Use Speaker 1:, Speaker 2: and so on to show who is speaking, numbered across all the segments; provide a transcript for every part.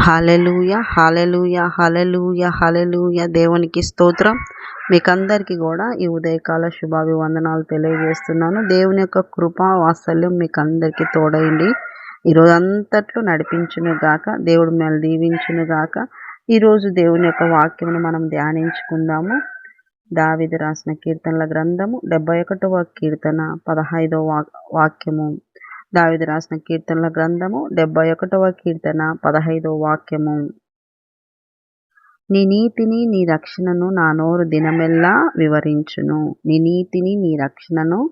Speaker 1: Hallelujah hallelujah hallelujah hallelujah. దేవునికి స్తోత్రం. మీకందరికీ కూడా ఈ ఉదయకాల శుభాభివందనాలు తెలియజేస్తున్నాను. దేవుని యొక్క కృపా వాత్సల్యం మీకు అందరికీ తోడయండి ఈరోజు అంతట్లో నడిపించును గాక దేవుడు మిమ్మల్ని దీవించును గాక. ఈరోజు దేవుని యొక్క వాక్యమును మనం ధ్యానించుకుందాము. దావిది రాసిన కీర్తనల గ్రంథము డెబ్బై ఒకటవ కీర్తన పదహైదవ వాక్యము. దావిది రాసిన కీర్తనల గ్రంథము డెబ్బై ఒకటవ కీర్తన పదహైదవ వాక్యము. నీ నీతిని నీ రక్షణను నా నోరు దినమెల్లా వివరించును. నీ నీతిని నీ రక్షణను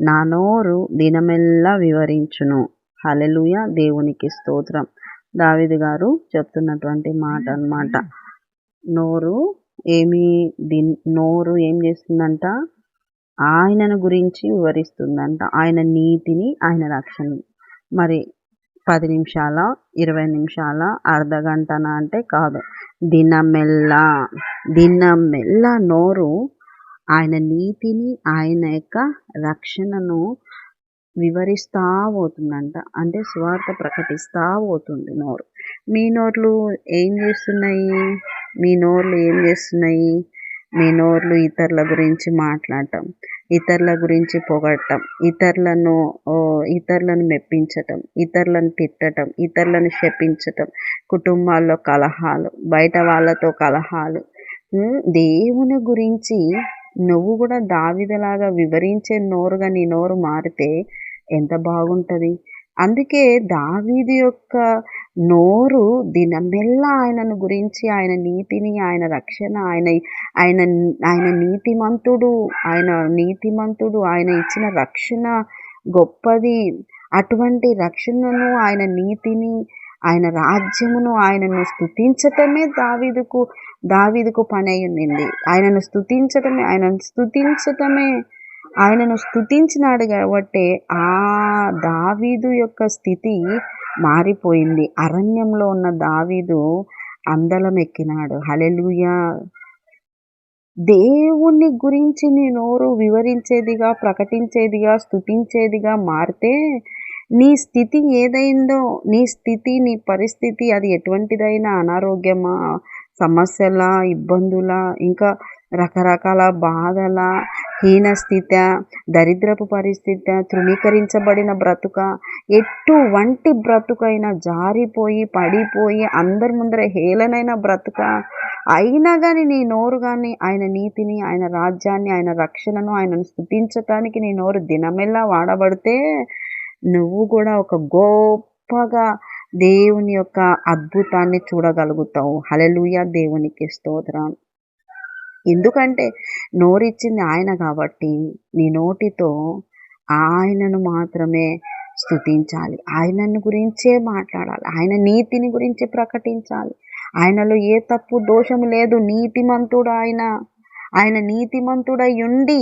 Speaker 1: నా నోరు దినమెల్లా వివరించును. హలెలుయ దేవునికి స్తోత్రం. దావిది గారు చెప్తున్నటువంటి మాట అన్నమాట. నోరు ఏమి దిన్ నోరు ఏం చేస్తుందంట? ఆయనను గురించి వివరిస్తుందంట. ఆయన నీతిని ఆయన రక్షణ. మరి పది నిమిషాల ఇరవై నిమిషాల అర్ధ గంటన అంటే కాదు. దినమెల్లా దినమెల్లా నోరు ఆయన నీతిని ఆయన యొక్క రక్షణను వివరిస్తూ పోతుందంట. అంటే స్వార్థ ప్రకటిస్తూ పోతుంది నోరు. మీ నోర్లు ఏం చేస్తున్నాయి? మీ నోర్లు ఏం చేస్తున్నాయి? మీ నోర్లు ఇతరుల గురించి మాట్లాడటం ఇతరుల గురించి పొగడటం ఇతరులను ఇతరులను మెప్పించటం ఇతరులను తిట్టటం ఇతరులను శపించటం కుటుంబాల్లో కలహాలు బయట వాళ్ళతో కలహాలు. దేవుని గురించి నువ్వు కూడా దావిదలాగా వివరించే నోరుగా నీ నోరు మారితే ఎంత బాగుంటుంది. అందుకే దావీది యొక్క నోరు దినమెల్లా ఆయనను గురించి ఆయన నీతిని ఆయన రక్షణ ఆయన ఆయన ఆయన నీతిమంతుడు ఆయన నీతిమంతుడు ఆయన ఇచ్చిన రక్షణ గొప్పది. అటువంటి రక్షణను ఆయన నీతిని ఆయన రాజ్యమును ఆయనను స్థుతించటమే దావీదుకు దావీదుకు పని అయి ఉండింది ఆయనను స్థుతించటమే ఆయనను స్థుతించటమే ఆయనను స్థుతించినాడు కాబట్టి ఆ దావీదు యొక్క స్థితి మారిపోయింది. అరణ్యంలో ఉన్న దావీదు అందలం ఎక్కినాడు హలెలుయా దేవుని గురించి నీ నోరు వివరించేదిగా ప్రకటించేదిగా స్థుతించేదిగా మారితే నీ స్థితి ఏదైందో నీ స్థితి నీ పరిస్థితి అది ఎటువంటిదైనా అనారోగ్యమా సమస్యల ఇబ్బందుల ఇంకా రకరకాల బాధల హీనస్థిత దరిద్రపు పరిస్థితి తృణీకరించబడిన బ్రతుక ఎటువంటి బ్రతుకైనా జారిపోయి పడిపోయి అందరి ముందర హేళనైన బ్రతుక. అయినా కానీ నీ నోరు కానీ ఆయన నీతిని ఆయన రాజ్యాన్ని ఆయన రక్షణను ఆయనను స్థుతించటానికి నీ నోరు దినమెల్లా వాడబడితే నువ్వు కూడా ఒక గొప్పగా దేవుని యొక్క అద్భుతాన్ని చూడగలుగుతావు. హలలుయ దేవునికి స్తోత్రం. ఎందుకంటే నోరిచ్చింది ఆయన కాబట్టి నీ నోటితో ఆయనను మాత్రమే స్థుతించాలి ఆయనను గురించే మాట్లాడాలి. ఆయన నీతిని గురించి ప్రకటించాలి. ఆయనలో ఏ తప్పు దోషం లేదు. నీతిమంతుడు ఆయన. ఆయన నీతిమంతుడై ఉండి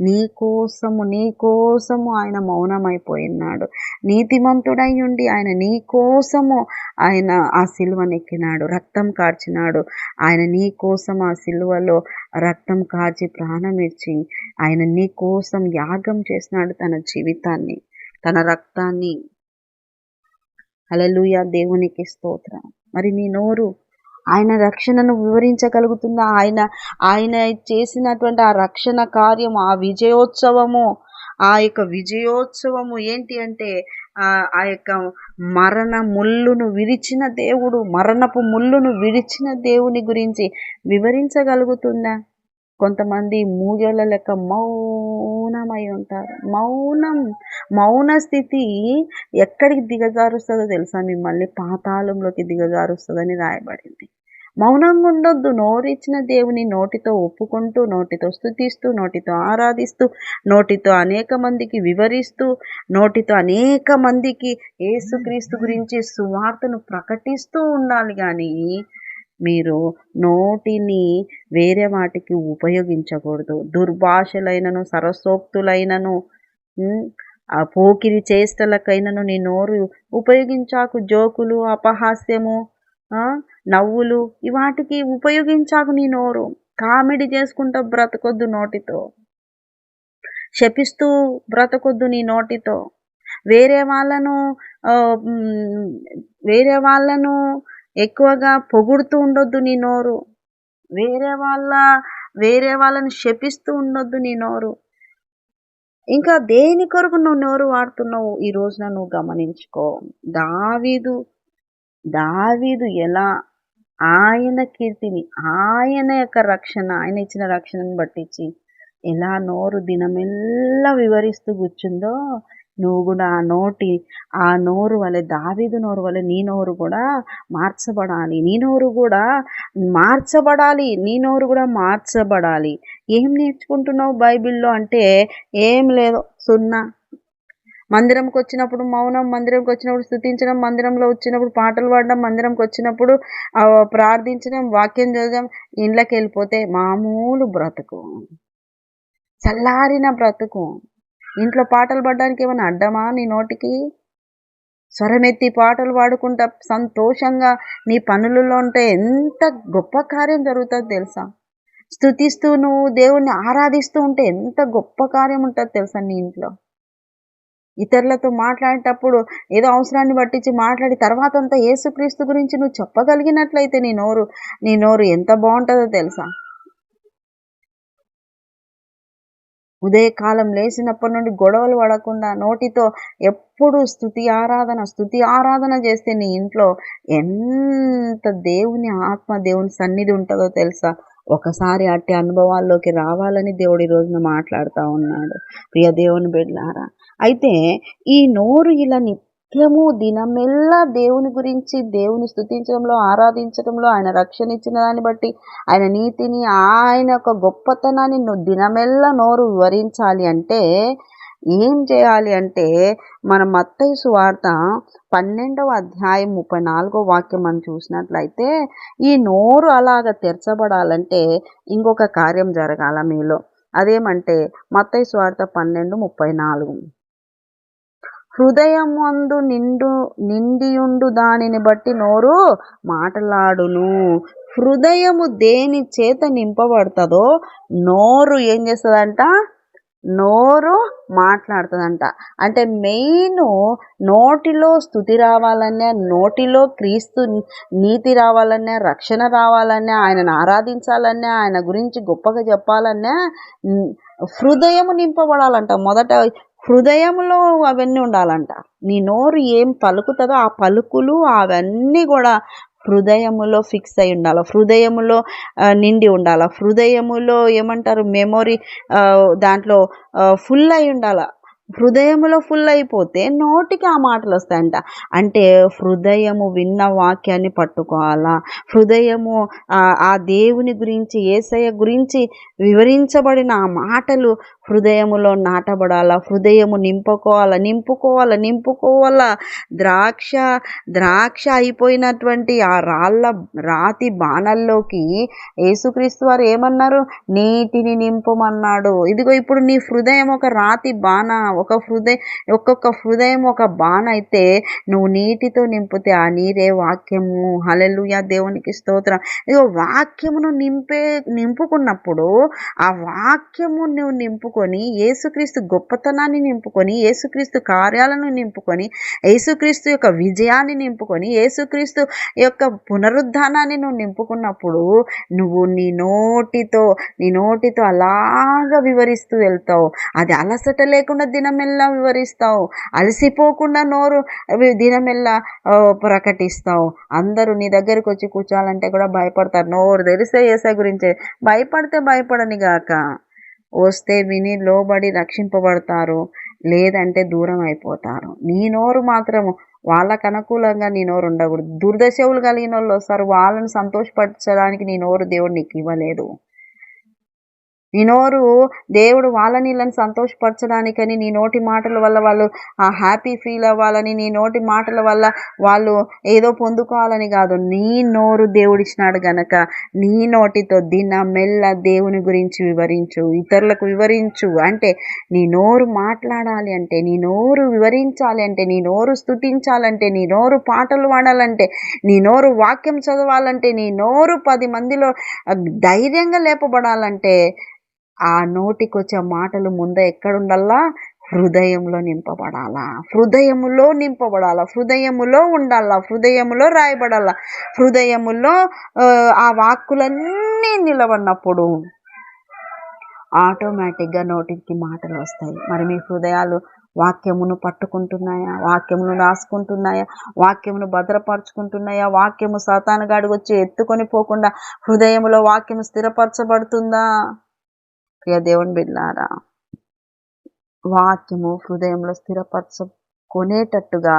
Speaker 1: నీ కోసము నీ కోసము ఆయన మౌనమైపోయినాడు. నీతిమంతుడై ఉండి ఆయన నీ కోసము ఆయన ఆ సిలువనెక్కినాడు రక్తం కార్చినాడు. ఆయన నీ కోసం ఆ సిలువలో రక్తం కార్చి ప్రాణం ఇచ్చి ఆయన నీ కోసం యాగం చేసినాడు తన జీవితాన్ని తన రక్తాన్ని. అలలుయ దేవునికి స్తోత్రం. మరి నీ నోరు ఆయన రక్షణను వివరించగలుగుతుందా? ఆయన ఆయన చేసినటువంటి ఆ రక్షణ కార్యము ఆ విజయోత్సవము ఆ యొక్క విజయోత్సవము ఏంటి అంటే ఆ యొక్క మరణ ముళ్ళును విరిచిన దేవుడు మరణపు ముళ్ళును విరిచిన దేవుని గురించి వివరించగలుగుతుందా? కొంతమంది మూగల లెక్క మౌనమై ఉంటారు. మౌనం మౌన స్థితి ఎక్కడికి దిగజారుస్తుందో తెలుసా? మిమ్మల్ని పాతాళంలోకి దిగజారుస్తుందని రాయబడింది. మౌనంగా ఉండొద్దు. నోరిచ్చిన దేవుని నోటితో ఒప్పుకుంటూ నోటితో స్థుతిస్తూ నోటితో ఆరాధిస్తూ నోటితో అనేక మందికి వివరిస్తూ నోటితో అనేక మందికి ఏసుక్రీస్తు గురించి సువార్తను ప్రకటిస్తూ ఉండాలి కానీ మీరు నోటిని వేరే వాటికి ఉపయోగించకూడదు. దుర్భాషలైనను సరసోక్తులైనను ఆ పోకిరి చేష్టలకైనను నీ నోరు ఉపయోగించాకు. జోకులు అపహాస్యము నవ్వులు వాటికి ఉపయోగించాకు నీ నోరు. కామెడీ చేసుకుంటూ బ్రతకొద్దు నోటితో. శపిస్తూ బ్రతకొద్దు నీ నోటితో. వేరే వాళ్ళను వేరే వాళ్ళను ఎక్కువగా పొగుడుతూ ఉండొద్దు నీ నోరు. వేరే వాళ్ళ వేరే వాళ్ళని శపిస్తూ ఉండొద్దు నీ నోరు. ఇంకా దేని కొరకు నువ్వు నోరు వాడుతున్నావు? ఈ రోజున నువ్వు గమనించుకో. దావీదు దావీదు ఎలా ఆయన కీర్తిని ఆయన యొక్క రక్షణ ఆయన ఇచ్చిన రక్షణను బట్టించి ఎలా నోరు దినమెల్లా వివరిస్తూ కూర్చుందో నువ్వు కూడా ఆ నోటి ఆ నోరు వలె దావీదు నోరు వలె నీ నోరు కూడా మార్చబడాలి. నీ నోరు కూడా మార్చబడాలి. నీ నోరు కూడా మార్చబడాలి. ఏం నేర్చుకుంటున్నావు బైబిల్లో అంటే ఏం లేదు. సున్నా. మందిరంకి వచ్చినప్పుడు మౌనం మందిరంకి వచ్చినప్పుడు స్థుతించడం మందిరంలో వచ్చినప్పుడు పాటలు పాడడం మందిరంకి వచ్చినప్పుడు ప్రార్థించడం వాక్యం చదవడం ఇండ్లకి వెళ్ళిపోతే మామూలు బ్రతుకు. చల్లారిన బ్రతుకు. ఇంట్లో పాటలు పాడడానికి ఏమైనా అడ్డమా నీ నోటికి? స్వరమెత్తి పాటలు పాడుకుంటా సంతోషంగా నీ పనులలో ఉంటే ఎంత గొప్ప కార్యం జరుగుతుంది తెలుసా? స్థుతిస్తూ నువ్వు దేవుణ్ణి ఆరాధిస్తూ ఉంటే ఎంత గొప్ప కార్యం ఉంటుంది తెలుసా నీ ఇంట్లో? ఇతరులతో మాట్లాడేటప్పుడు ఏదో అవసరాన్ని పట్టించి మాట్లాడి తర్వాత అంతా ఏసుక్రీస్తు గురించి నువ్వు చెప్పగలిగినట్లయితే నీ నోరు నీ నోరు ఎంత బాగుంటుందో తెలుసా? ఉదయకాలం లేచినప్పటి నుండి గొడవలు పడకుండా నోటితో ఎప్పుడు స్థుతి ఆరాధన స్థుతి ఆరాధన చేస్తే నీ ఇంట్లో ఎంత దేవుని ఆత్మ దేవుని సన్నిధి ఉంటుందో తెలుసా? ఒకసారి అట్టి అనుభవాల్లోకి రావాలని దేవుడు ఈ రోజున మాట్లాడుతూ ఉన్నాడు. ప్రియ దేవుని బిడ్లారా అయితే ఈ నోరు ఇలా నిత్యము దినమెల్లా దేవుని గురించి దేవుని స్థుతించడంలో ఆరాధించడంలో ఆయన రక్షణ ఇచ్చిన దాన్ని బట్టి ఆయన నీతిని ఆయన యొక్క గొప్పతనాన్ని దినమెల్లా నోరు వివరించాలి అంటే ఏం చేయాలి అంటే మన మత్తైసు వార్త పన్నెండవ అధ్యాయం ముప్పై నాలుగో వాక్యం మనం చూసినట్లయితే ఈ నోరు అలాగ తెరచబడాలంటే ఇంకొక కార్యం జరగాల మీలో. అదేమంటే మత్తైసు వార్త పన్నెండు ముప్పై నాలుగు. హృదయమందు నిండు నిండియుండు దానిని బట్టి నోరు మాట్లాడును. హృదయము దేని చేత నింపబడుతుందో నోరు ఏం చేస్తుందంట? నోరు మాట్లాడుతుందంట. అంటే మెయిన్ నోటిలో స్థుతి రావాలన్నా నోటిలో క్రీస్తు నీతి రావాలన్నా రక్షణ రావాలన్నా ఆయనను ఆరాధించాలన్నా ఆయన గురించి గొప్పగా చెప్పాలన్నా హృదయము నింపబడాలంట. మొదట హృదయంలో అవన్నీ ఉండాలంట. నీ నోరు ఏం పలుకుతుందో ఆ పలుకులు అవన్నీ కూడా హృదయములో ఫిక్స్ అయి ఉండాలి. హృదయములో నిండి ఉండాలి. హృదయములో ఏమంటారు? మెమొరీ దాంట్లో ఫుల్ అయి ఉండాలి. హృదయములో ఫుల్ అయిపోతే నోటికి ఆ మాటలు వస్తాయంట. అంటే హృదయము విన్న వాక్యాన్ని పట్టుకోవాలా? హృదయము ఆ దేవుని గురించి ఏసయ్య గురించి వివరించబడిన ఆ మాటలు హృదయములో నాటబడాలా? హృదయము నింపుకోవాల? నింపుకోవాల? నింపుకోవాల? ద్రాక్ష ద్రాక్ష అయిపోయినటువంటి ఆ రాళ్ళ రాతి బాణల్లోకి యేసుక్రీస్తు వారు ఏమన్నారు? నీటిని నింపమన్నాడు. ఇదిగో ఇప్పుడు నీ హృదయం ఒక రాతి బాణ ఒక హృదయం ఒక్కొక్క హృదయం ఒక బాణ అయితే నువ్వు నీటితో నింపితే ఆ నీరే వాక్యము. హలెలుయా దేవునికి స్తోత్రం. ఇదిగో వాక్యమును నింపే నింపుకున్నప్పుడు ఆ వాక్యము నువ్వు నింపు నింపుకొని యేసుక్రీస్తు గొప్పతనాన్ని నింపుకొని యేసుక్రీస్తు కార్యాలను నింపుకొని యేసుక్రీస్తు యొక్క విజయాన్ని నింపుకొని యేసుక్రీస్తు యొక్క పునరుద్ధానాన్ని నువ్వు నింపుకున్నప్పుడు నువ్వు నీ నోటితో నీ నోటితో అలాగా వివరిస్తూ వెళ్తావు. అది అలసట లేకుండా దినమెల్లా వివరిస్తావు. అలసిపోకుండా నోరు దినమెల్లా ప్రకటిస్తావు. అందరూ నీ దగ్గరికి వచ్చి కూర్చోాలంటే కూడా భయపడతారు. నోరు తెరిస్తే ఏసా గురించే. భయపడితే భయపడనిగాక వస్తే విని లోబడి రక్షింపబడతారు లేదంటే దూరం అయిపోతారు. నీ నోరు మాత్రము వాళ్ళకు అనుకూలంగా నీ నోరు ఉండకూడదు. దుర్దశవులు కలిగిన వాళ్ళు వస్తారు. వాళ్ళని సంతోషపరచడానికి నీ నోరు దేవుడు నీకు ఇవ్వలేదు. నీ నోరు దేవుడు వాళ్ళ నీళ్ళని సంతోషపరచడానికని నీ నోటి మాటల వల్ల వాళ్ళు ఆ హ్యాపీ ఫీల్ అవ్వాలని నీ నోటి మాటల వల్ల వాళ్ళు ఏదో పొందుకోవాలని కాదు. నీ నోరు దేవుడిచ్చినాడు గనక నీ నోటితో దిన మెల్ల దేవుని గురించి వివరించు ఇతరులకు వివరించు. అంటే నీ నోరు మాట్లాడాలి అంటే నీ నోరు వివరించాలి అంటే నీ నోరు స్థుతించాలంటే నీ నోరు పాటలు పాడాలంటే నీ నోరు వాక్యం చదవాలంటే నీ నోరు పది మందిలో ధైర్యంగా లేపబడాలంటే ఆ నోటికి వచ్చే మాటలు ముంద ఎక్కడుండల్లా? హృదయంలో నింపబడాలా? హృదయములో నింపబడాలా? హృదయములో ఉండాలా? హృదయములో రాయబడాలా? హృదయములో ఆ వాక్కులన్నీ నిలబడినప్పుడు ఆటోమేటిక్గా నోటికి మాటలు వస్తాయి. మరి మీ హృదయాలు వాక్యమును పట్టుకుంటున్నాయా? వాక్యమును రాసుకుంటున్నాయా? వాక్యమును భద్రపరుచుకుంటున్నాయా? వాక్యము సాతానుగాడి వచ్చి ఎత్తుకొని పోకుండా హృదయంలో వాక్యము స్థిరపరచబడుతుందా? ప్రియ దేవుని బిడ్డారా వాక్యము హృదయంలో స్థిరపరచుకునేటట్టుగా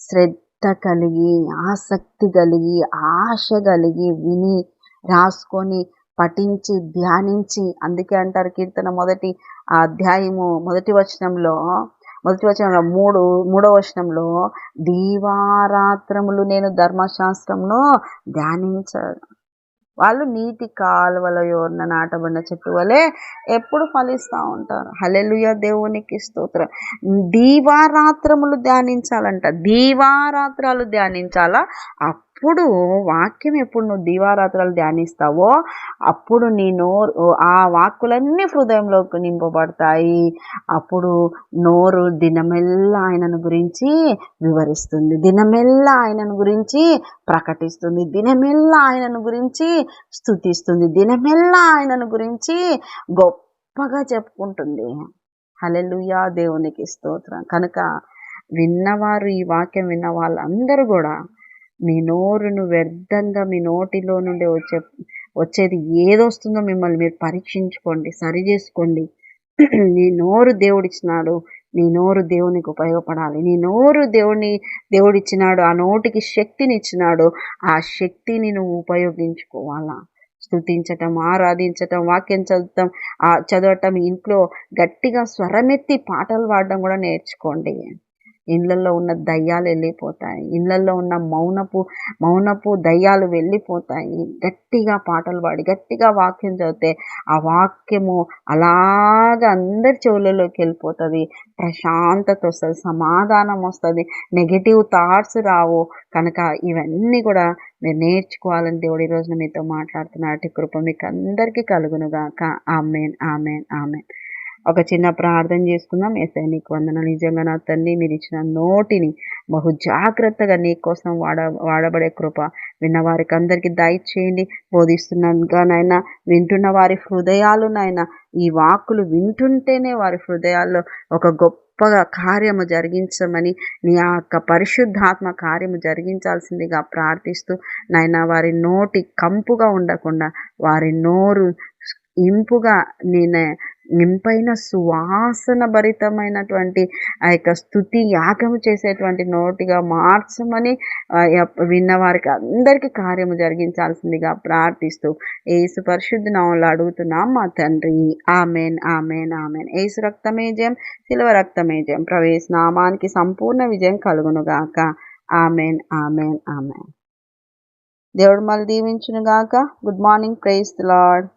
Speaker 1: శ్రద్ధ కలిగి ఆసక్తి కలిగి ఆశ కలిగి విని రాసుకొని పఠించి ధ్యానించి అందుకే అంటారు కీర్తన మొదటి అధ్యాయము మొదటి వచనంలో మొదటి వచనంలో మూడు మూడో వచనంలో దీవారాత్రములు నేను ధర్మశాస్త్రంలో ధ్యానించ వాళ్ళు నీటి కాలువల యోర్న నాటబడిన చెట్టు వలె ఎప్పుడు ఫలిస్తూ ఉంటారు. హలెలుయ దేవునికి స్తోత్రం. దీవారాత్రములు ధ్యానించాలంట. దీవారాత్రాలు ధ్యానించాలా? అప్పుడు వాక్యం ఎప్పుడు నువ్వు దీవారాత్రాలు ధ్యానిస్తావో అప్పుడు నీ నోరు ఆ వాక్కులన్నీ హృదయంలోకి నింపబడతాయి. అప్పుడు నోరు దినమెల్లా ఆయనను గురించి వివరిస్తుంది. దినమెల్లా ఆయనను గురించి ప్రకటిస్తుంది. దినమెల్లా ఆయనను గురించి స్థుతిస్తుంది దినమెల్లా ఆయనను గురించి గొప్పగా చెప్పుకుంటుంది. హలెలుయా దేవునికి స్తోత్రం. కనుక విన్నవారు ఈ వాక్యం విన్న వాళ్ళందరూ కూడా మీ నోరును వ్యర్థంగా మీ నోటిలో నుండి వచ్చే వచ్చేది ఏదొస్తుందో మిమ్మల్ని మీరు పరీక్షించుకోండి సరి చేసుకోండి. నీ నోరు దేవుడిచ్చినాడు నీ నోరు దేవునికి ఉపయోగపడాలి. నీ నోరు దేవుని దేవుడిచ్చినాడు ఆ నోటికి శక్తిని ఇచ్చినాడు ఆ శక్తిని నువ్వు ఉపయోగించుకోవాలా? స్థుతించటం ఆరాధించటం వాక్యం చదవటం చదవటం ఇంట్లో గట్టిగా స్వరమెత్తి పాటలు పాడడం కూడా నేర్చుకోండి. ఇళ్ళల్లో ఉన్న దయ్యాలు వెళ్ళిపోతాయి. ఇళ్ళల్లో ఉన్న మౌనపు మౌనపు దయ్యాలు వెళ్ళిపోతాయి. గట్టిగా పాటలు పాడి గట్టిగా వాక్యం చదివితే ఆ వాక్యము అలాగ అందరి చెవులలోకి వెళ్ళిపోతుంది. ప్రశాంతత వస్తుంది సమాధానం వస్తుంది. నెగిటివ్ థాట్స్ రావు. కనుక ఇవన్నీ కూడా మీరు నేర్చుకోవాలని దేవుడు ఈరోజు మీతో మాట్లాడుతున్నట్టు కృప మీకు అందరికీ కలుగునుగాక. Amen amen amen. ఒక చిన్న ప్రార్థన చేసుకుందాం. ఎస్ఐ నీకు వందన నిజంగా నా తండ్రి మీరు ఇచ్చిన నోటిని బహు జాగ్రత్తగా నీ కోసం వాడ వాడబడే కృప విన్న వారికి అందరికీ దయచేయండి. బోధిస్తున్నాగా నాయన వింటున్న వారి హృదయాలు నాయన ఈ వాక్కులు వింటుంటేనే వారి హృదయాల్లో ఒక గొప్ప గొప్పగా కార్యము జరిగించమని నీ యొక్క పరిశుద్ధాత్మ కార్యము జరిగించాల్సిందిగా ప్రార్థిస్తూ నాయన వారి నోటి కంపుగా ఉండకుండా వారి నోరు ఇంపుగా నేను నింపైన సువాసన భరితమైనటువంటి ఆ యొక్క స్థుతి యాగము చేసేటువంటి నోటిగా మార్చమని విన్న వారికి అందరికీ కార్యము జరిగించాల్సిందిగా ప్రార్థిస్తూ ఏసు పరిశుద్ధ నామలు అడుగుతున్నాం. మా తండ్రి ఆమెన్ ఆమెన్ ఆమెన్. ఏసు రక్తమే జయం శిలవ రక్తమే జయం. ప్రవేశ నామానికి సంపూర్ణ విజయం కలుగునుగాక. Amen amen amen. దేవుడు మళ్ళీ దీవించునుగాక. Good morning praise lord.